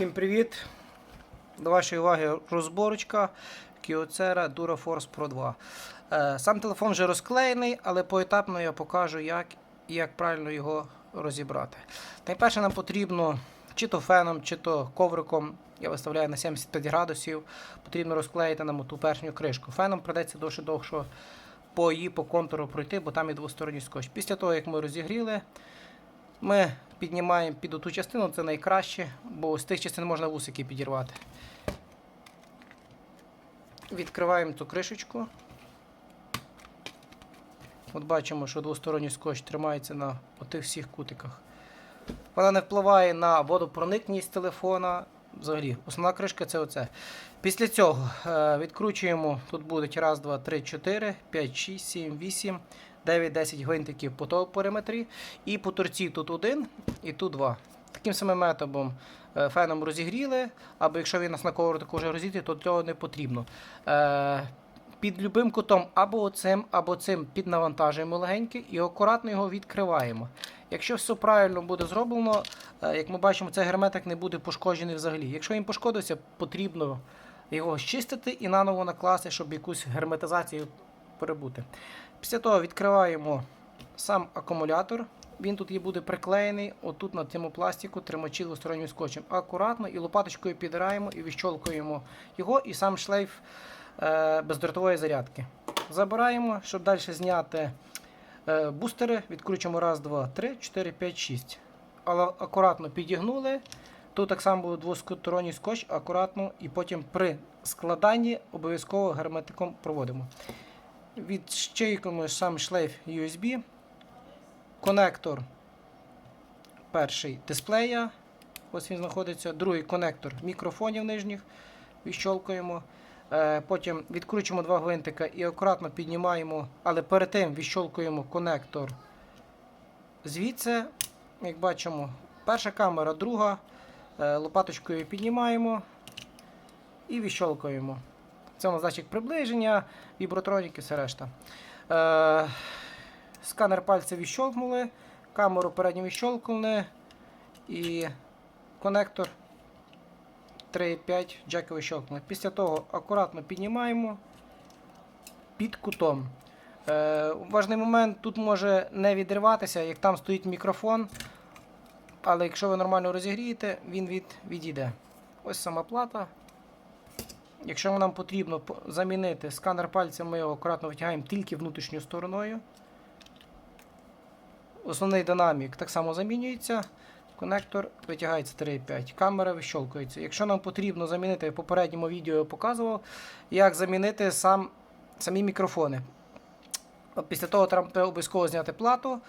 Всім привіт! До вашої уваги розборочка Kyocera DuraForce Pro 2. Е, Сам телефон вже розклеєний, але поетапно я покажу, як як правильно його розібрати. Найперше нам потрібно чи то феном, чи то ковриком. Я виставляю на 75 градусів. Потрібно розклеїти нам ту першню кришку. Феном придеться довше довше по її по контуру пройти, бо там є двосторонній скотч. Після того, як ми розігріли, ми піднімаємо під оту частину, це найкраще, бо з тих частин можна вусики підірвати. Відкриваємо цю кришечку. От бачимо, що двосторонній скотч тримається на отих всіх кутиках. Вона не впливає на водопроникність телефона. Взагалі, основна кришка це оце. Після цього е, відкручуємо, тут будуть раз, два, три, 4, 5, 6, 7, 8, 9, 10 гвинтиків по периметрі. І по торці тут один і тут два. Таким самим методом е, феном розігріли, або якщо він нас на коврику вже розігріти, то цього не потрібно. Е, Під любим кутом або оцим, або цим піднавантажуємо легенько і акуратно його відкриваємо. Якщо все правильно буде зроблено, е, як ми бачимо, цей герметик не буде пошкоджений взагалі. Якщо він пошкодився, потрібно його щистити і наново накласти, щоб якусь герметизацію перебути. Після того відкриваємо сам акумулятор. Він тут є буде приклеєний отут на цьому пластику тримачі двостороннім скотчем. Акуратно і лопаточкою підираємо і відщолкуємо його і сам шлейф е, бездротової зарядки. Забираємо, щоб далі зняти е, бустери. Відкручуємо раз, два, три, 4, 5, 6. Але акуратно підігнули. Тут так само буде двосторонній скотч, акуратно, і потім при складанні обов'язково герметиком проводимо. Відщейкуємо сам шлейф USB. Конектор перший дисплея. Ось він знаходиться. Другий конектор мікрофонів нижніх. Відщолкуємо. Е, Потім відкручуємо два гвинтика і акуратно піднімаємо, але перед тим відщолкуємо конектор звідси. Як бачимо, перша камера, друга. Е, Лопаточкою піднімаємо і відщолкуємо. Це у нас датчик приближення, вібротроніки, все решта. Е, сканер пальця відщолкнули, камеру передню відщолкнули і конектор 3,5 джеки відщолкнули. Після того акуратно піднімаємо під кутом. Е, важний момент тут може не відриватися, як там стоїть мікрофон. Але якщо ви нормально розігрієте, він від, відійде. Ось сама плата. Якщо нам потрібно замінити сканер пальця, ми його акуратно витягаємо тільки внутрішньою стороною. Основний динамік так само замінюється. Конектор витягається 3,5. Камера вищолкується. Якщо нам потрібно замінити, в попередньому відео я показував, як замінити сам, самі мікрофони. От Після того треба обов'язково зняти плату.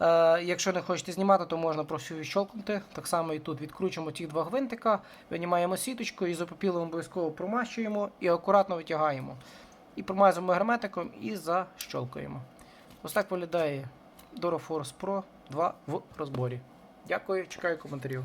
Е, якщо не хочете знімати, то можна просто відщолкнути. Так само і тут відкручуємо ті два гвинтика, винімаємо сіточку, ізопропілом обов'язково промащуємо і акуратно витягаємо. І промазуємо герметиком і защолкуємо. Ось так виглядає DuraForce Pro 2 в розборі. Дякую, чекаю коментарів.